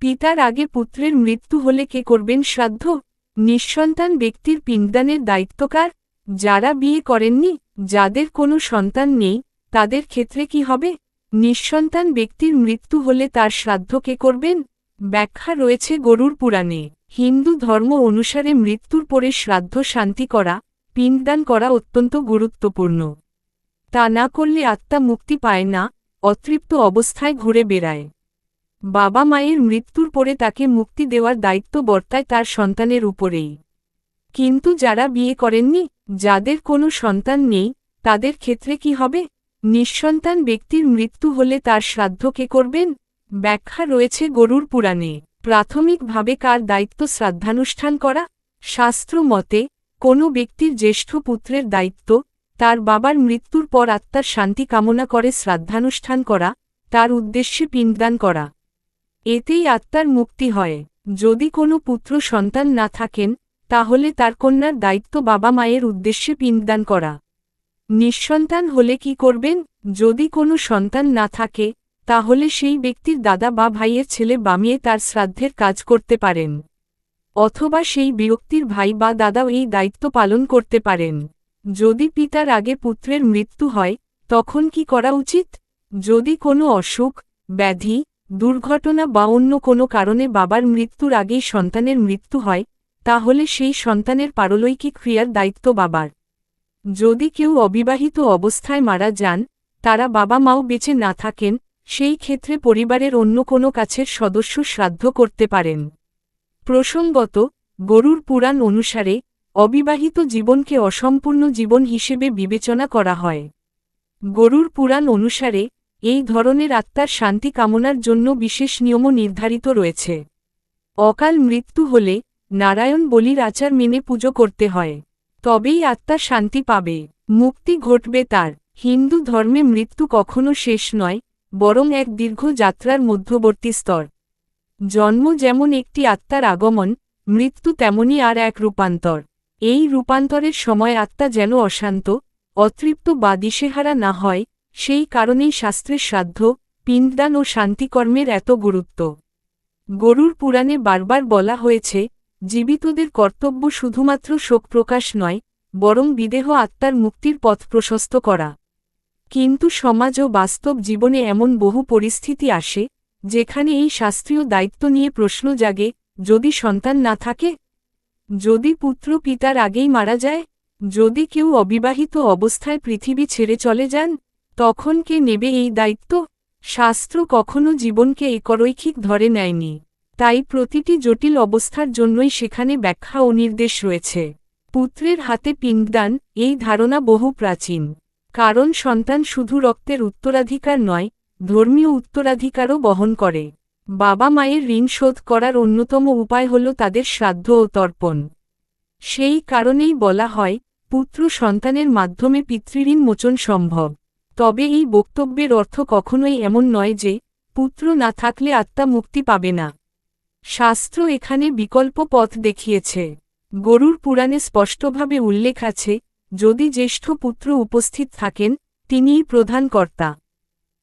পিতার আগে পুত্রের মৃত্যু হলে কে করবেন শ্রাদ্ধ নিঃসন্তান ব্যক্তির পিণ্ডদানের দায়িত্বকার যারা বিয়ে করেননি, যাদের কোনো সন্তান নেই, তাদের ক্ষেত্রে কি হবে? নিঃসন্তান ব্যক্তির মৃত্যু হলে তার শ্রাদ্ধ কে করবেন? ব্যাখ্যা রয়েছে গরুর পুরাণে। হিন্দু ধর্ম অনুসারে মৃত্যুর পরে শ্রাদ্ধ শান্তি করা, পিণ্ডদান করা অত্যন্ত গুরুত্বপূর্ণ। তা না করলে আত্মা মুক্তি পায় না, অতৃপ্ত অবস্থায় ঘুরে বেড়ায়। বাবা মায়ের মৃত্যুর পরে তাকে মুক্তি দেওয়ার দায়িত্ব বর্তায় তার সন্তানের উপরেই। কিন্তু যারা বিয়ে করেননি, যাদের কোনো সন্তান নেই, তাদের ক্ষেত্রে কি হবে? নিঃসন্তান ব্যক্তির মৃত্যু হলে তার শ্রাদ্ধ কে করবেন? ব্যাখ্যা রয়েছে গরুর পুরাণে। প্রাথমিকভাবে কার দায়িত্ব শ্রাদ্ধানুষ্ঠান করা? শাস্ত্র মতে, কোনো ব্যক্তির জ্যেষ্ঠ পুত্রের দায়িত্ব, তার বাবার মৃত্যুর পর আত্মার শান্তি কামনা করে শ্রাদ্ধানুষ্ঠান করা, তার উদ্দেশ্যে পিণ্ডদান করা। এতেই আত্মার মুক্তি হয়। যদি কোনো পুত্র সন্তান না থাকেন, তাহলে তার কন্যার দায়িত্ব বাবা মায়ের উদ্দেশ্যে পিণ্ডদান করা। নিঃসন্তান হলে কি করবেন? যদি কোনো সন্তান না থাকে, তাহলে সেই ব্যক্তির দাদা বা ভাইয়ের ছেলে বামিয়ে তার শ্রাদ্ধের কাজ করতে পারেন। অথবা সেই বিরক্তির ভাই বা দাদাও এই দায়িত্ব পালন করতে পারেন। যদি পিতার আগে পুত্রের মৃত্যু হয়, তখন কি করা উচিত? যদি কোনো অসুখ, ব্যাধি দুর্ঘটনা বা অন্য কোনো কারণে বাবার মৃত্যুর আগেই সন্তানের মৃত্যু হয়, তাহলে সেই সন্তানের পারলৈকিক ক্রিয়ার দায়িত্ব বাবার। যদি কেউ অবিবাহিত অবস্থায় মারা যান, তারা বাবা মাও বেঁচে না থাকেন, সেই ক্ষেত্রে পরিবারের অন্য কোনো কাছের সদস্য শ্রাদ্ধ করতে পারেন। প্রসঙ্গত, গরুর পুরাণ অনুসারে, অবিবাহিত জীবনকে অসম্পূর্ণ জীবন হিসেবে বিবেচনা করা হয়। গরুর পুরাণ অনুসারে এই ধরনের আত্মার শান্তি কামনার জন্য বিশেষ নিয়মও নির্ধারিত রয়েছে। অকাল মৃত্যু হলে নারায়ণ বলির আচার মেনে পুজো করতে হয়। তবেই আত্মা শান্তি পাবে। মুক্তি ঘটবে তার। হিন্দু ধর্মে মৃত্যু কখনো শেষ নয়, বরং এক দীর্ঘ যাত্রার মধ্যবর্তী স্তর। জন্ম যেমন একটি আত্মার আগমন, মৃত্যু তেমনি আর এক রূপান্তর। এই রূপান্তরের সময় আত্মা যেন অশান্ত, অতৃপ্ত বা দিশেহারা না হয় সেই কারণেই শাস্ত্রের শ্রাদ্ধ পিণ্ডদান ও শান্তিকর্মের এত গুরুত্ব। গরুর পুরাণে বারবার বলা হয়েছে, জীবিতদের কর্তব্য শুধুমাত্র শোক প্রকাশ নয়, বরং বিদেহ আত্মার মুক্তির পথ প্রশস্ত করা। কিন্তু সমাজ ও বাস্তব জীবনে এমন বহু পরিস্থিতি আসে, যেখানে এই শাস্ত্রীয় দায়িত্ব নিয়ে প্রশ্ন জাগে, যদি সন্তান না থাকে? যদি পুত্র পিতার আগেই মারা যায়? যদি কেউ অবিবাহিত অবস্থায় পৃথিবী ছেড়ে চলে যান? তখন কে নেবে এই দায়িত্ব? শাস্ত্র কখনো জীবনকে একরৈখিক ধরে নেয়নি। তাই প্রতিটি জটিল অবস্থার জন্যই সেখানে ব্যাখ্যা ও নির্দেশ রয়েছে। পুত্রের হাতে পিণ্ডদান, এই ধারণা বহু প্রাচীন। কারণ সন্তান শুধু রক্তের উত্তরাধিকার নয়, ধর্মীয় উত্তরাধিকারও বহন করে। বাবা মায়ের ঋণ শোধ করার অন্যতম উপায় হল তাদের শ্রাদ্ধ ও তর্পণ। সেই কারণেই বলা হয়, পুত্র সন্তানের মাধ্যমে পিতৃঋণ মোচন সম্ভব। তবে এই বক্তব্যের অর্থ কখনোই এমন নয় যে, পুত্র না থাকলে আত্মা মুক্তি পাবে না। শাস্ত্র এখানে বিকল্প পথ দেখিয়েছে। গরুর পুরাণে স্পষ্টভাবে উল্লেখ আছে, যদি জ্যেষ্ঠ পুত্র উপস্থিত থাকেন, তিনিই প্রধান কর্তা।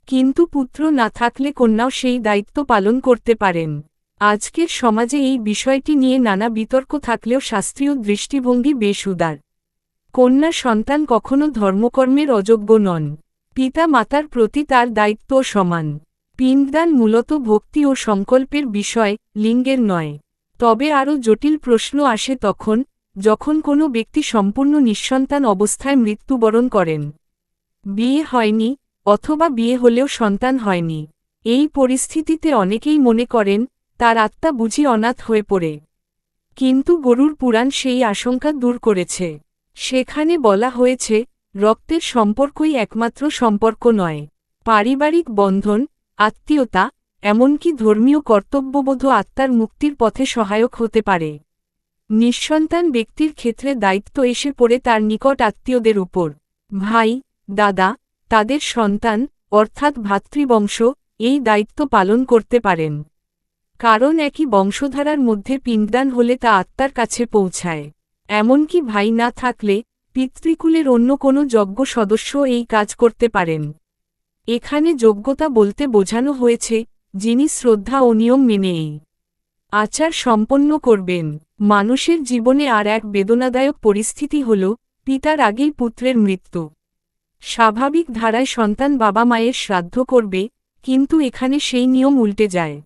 কিন্তু পুত্র না থাকলে কন্যাও সেই দায়িত্ব পালন করতে পারেন। আজকের সমাজে এই বিষয়টি নিয়ে নানা বিতর্ক থাকলেও শাস্ত্রীয় দৃষ্টিভঙ্গি বেশ উদার। কন্যা সন্তান কখনো ধর্মকর্মের অযোগ্য নন। পিতা মাতার প্রতি তার দায়িত্ব সমান। পিণ্ডদান মূলত ভক্তি ও সংকল্পের বিষয়, লিঙ্গের নয়। তবে আরও জটিল প্রশ্ন আসে তখন, যখন কোনো ব্যক্তি সম্পূর্ণ নিঃসন্তান অবস্থায় মৃত্যুবরণ করেন। বিয়ে হয়নি, অথবা বিয়ে হলেও সন্তান হয়নি। এই পরিস্থিতিতে অনেকেই মনে করেন, তার আত্মা বুঝি অনাথ হয়ে পড়ে। কিন্তু গরুর পুরাণ সেই আশঙ্কা দূর করেছে। সেখানে বলা হয়েছে রক্তের সম্পর্কই একমাত্র সম্পর্ক নয়। পারিবারিক বন্ধন, আত্মীয়তা, এমনকি ধর্মীয় কর্তব্যবোধ আত্মার মুক্তির পথে সহায়ক হতে পারে। নিঃসন্তান ব্যক্তির ক্ষেত্রে দায়িত্ব এসে পড়ে তার নিকট আত্মীয়দের উপর। ভাই, দাদা, তাদের সন্তান, অর্থাৎ ভাতৃবংশ, এই দায়িত্ব পালন করতে পারেন। কারণ একই বংশধারার মধ্যে পিণ্ডদান হলে তা আত্মার কাছে পৌঁছায়। এমনকি ভাই না থাকলে পিতৃকুলের অন্য কোনো যজ্ঞ সদস্য এই কাজ করতে পারেন। এখানে যোগ্যতা বলতে বোঝানো হয়েছে, যিনি শ্রদ্ধা ও নিয়ম মেনে এই আচার সম্পন্ন করবেন। মানুষের জীবনে আর এক বেদনাদায়ক পরিস্থিতি হল, পিতার আগেই পুত্রের মৃত্যু। স্বাভাবিক ধারায় সন্তান বাবা মায়ের শ্রাদ্ধ করবে, কিন্তু এখানে সেই নিয়ম উল্টে যায়।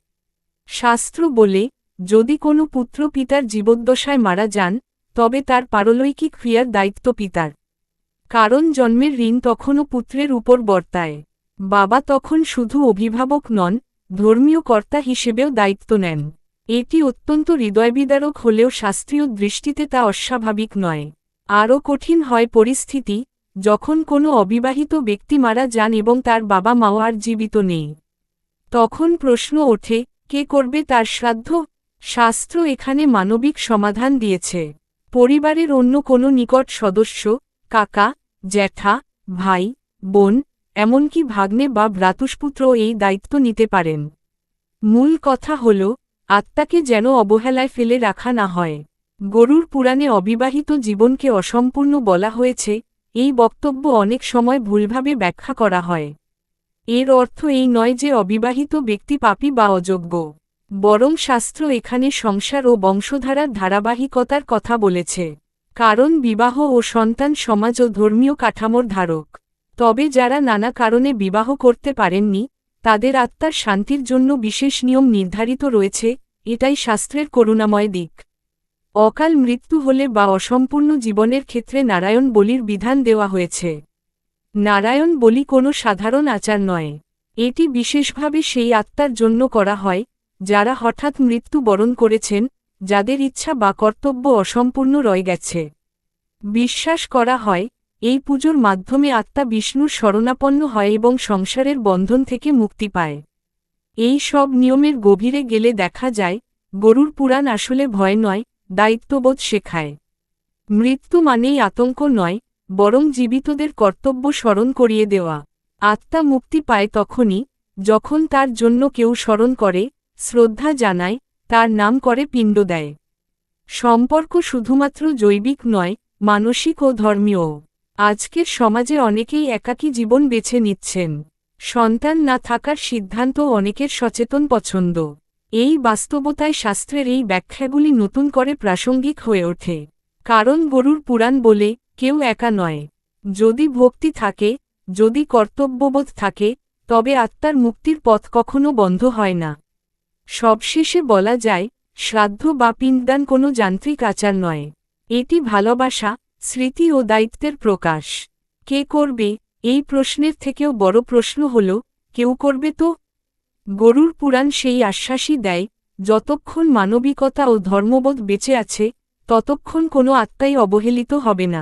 শাস্ত্র বলে, যদি কোনো পুত্র পিতার জীবদ্দশায় মারা যান তবে তার পারলৈকিক ক্রিয়ার দায়িত্ব পিতার। কারণ জন্মের ঋণ তখনও পুত্রের উপর বর্তায়। বাবা তখন শুধু অভিভাবক নন, ধর্মীয় কর্তা হিসেবেও দায়িত্ব নেন। এটি অত্যন্ত হৃদয়বিদারক হলেও শাস্ত্রীয় দৃষ্টিতে তা অস্বাভাবিক নয়। আরও কঠিন হয় পরিস্থিতি, যখন কোনো অবিবাহিত ব্যক্তি মারা যান এবং তার বাবা মাও আর জীবিত নেই। তখন প্রশ্ন ওঠে, কে করবে তার শ্রাদ্ধ? শাস্ত্র এখানে মানবিক সমাধান দিয়েছে। পরিবারের অন্য কোনো নিকট সদস্য, কাকা, জ্যাঠা, ভাই, বোন, এমনকি ভাগ্নে বা ভ্রাতুষ্পুত্র এই দায়িত্ব নিতে পারেন। মূল কথা হল, আত্মাকে যেন অবহেলায় ফেলে রাখা না হয়। গরুর পুরাণে অবিবাহিত জীবনকে অসম্পূর্ণ বলা হয়েছে, এই বক্তব্য অনেক সময় ভুলভাবে ব্যাখ্যা করা হয়। এর অর্থ এই নয় যে অবিবাহিত ব্যক্তি পাপী বা অযোগ্য। বরং শাস্ত্র এখানে সংসার ও বংশধারার ধারাবাহিকতার কথা বলেছে। কারণ বিবাহ ও সন্তান সমাজ ও ধর্মীয় কাঠামোর ধারক। তবে যারা নানা কারণে বিবাহ করতে পারেননি, তাদের আত্মার শান্তির জন্য বিশেষ নিয়ম নির্ধারিত রয়েছে, এটাই শাস্ত্রের করুণাময় দিক। অকাল মৃত্যু হলে বা অসম্পূর্ণ জীবনের ক্ষেত্রে নারায়ণ বলির বিধান দেওয়া হয়েছে। নারায়ণ বলি কোনো সাধারণ আচার নয়। এটি বিশেষভাবে সেই আত্মার জন্য করা হয় যারা হঠাৎ মৃত্যু বরণ করেছেন, যাদের ইচ্ছা বা কর্তব্য অসম্পূর্ণ রয়ে গেছে। বিশ্বাস করা হয়, এই পুজোর মাধ্যমে আত্মা বিষ্ণুর শরণাপন্ন হয় এবং সংসারের বন্ধন থেকে মুক্তি পায়। এই সব নিয়মের গভীরে গেলে দেখা যায়, গরুর পুরাণ আসলে ভয় নয়, দায়িত্ববোধ শেখায়। মৃত্যু মানেই আতঙ্ক নয়, বরং জীবিতদের কর্তব্য স্মরণ করিয়ে দেওয়া। আত্মা মুক্তি পায় তখনই, যখন তার জন্য কেউ স্মরণ করে শ্রদ্ধা জানায়, তার নাম করে পিণ্ড দেয়। সম্পর্ক শুধুমাত্র জৈবিক নয়, মানসিক ও ধর্মীয়। আজকের সমাজে অনেকেই একাকী জীবন বেছে নিচ্ছেন। সন্তান না থাকার সিদ্ধান্ত অনেকের সচেতন পছন্দ। এই বাস্তবতায় শাস্ত্রের এই ব্যাখ্যাগুলি নতুন করে প্রাসঙ্গিক হয়ে ওঠে। কারণ গরুর পুরাণ বলে, কেউ একা নয়। যদি ভক্তি থাকে, যদি কর্তব্যবোধ থাকে, তবে আত্মার মুক্তির পথ কখনো বন্ধ হয় না। সবশেষে বলা যায়, শ্রাদ্ধ বা পিণ্ডদান কোনো যান্ত্রিক আচার নয়। এটি ভালোবাসা, স্মৃতি ও দায়িত্বের প্রকাশ। কে করবে? এই প্রশ্নের থেকেও বড় প্রশ্ন হল, কেউ করবে তো? গরুর পুরাণ সেই আশ্বাসই দেয়, যতক্ষণ মানবিকতা ও ধর্মবোধ বেঁচে আছে, ততক্ষণ কোনো আত্মাই অবহেলিত হবে না।